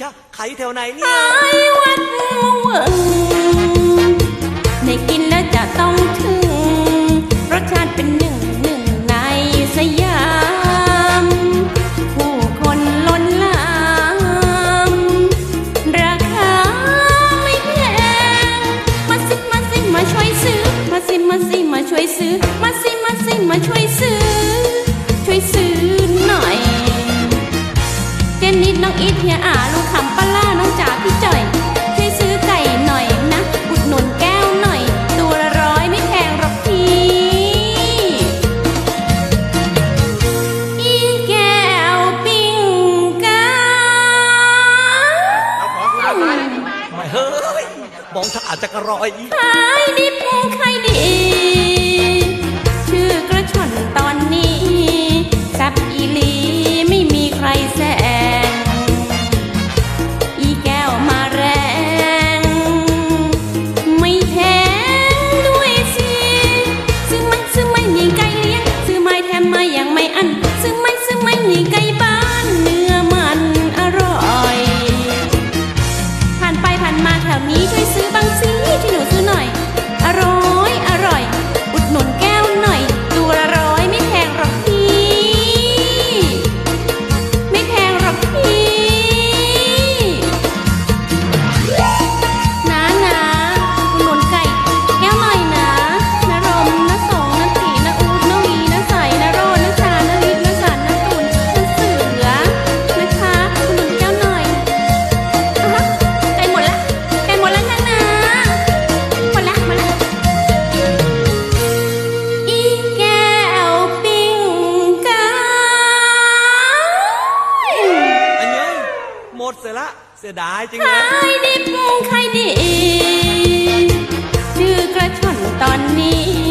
ชะไข่แถวไหนเนี่ย ไอ้วัดวงในกินแล้วจะต้อง บองเธออาจจะกระรอย ใครดิบใครดี มดเสียละ เสียดายจริงเลยใครดิบใครดีชื่อกระชอนตอนนี้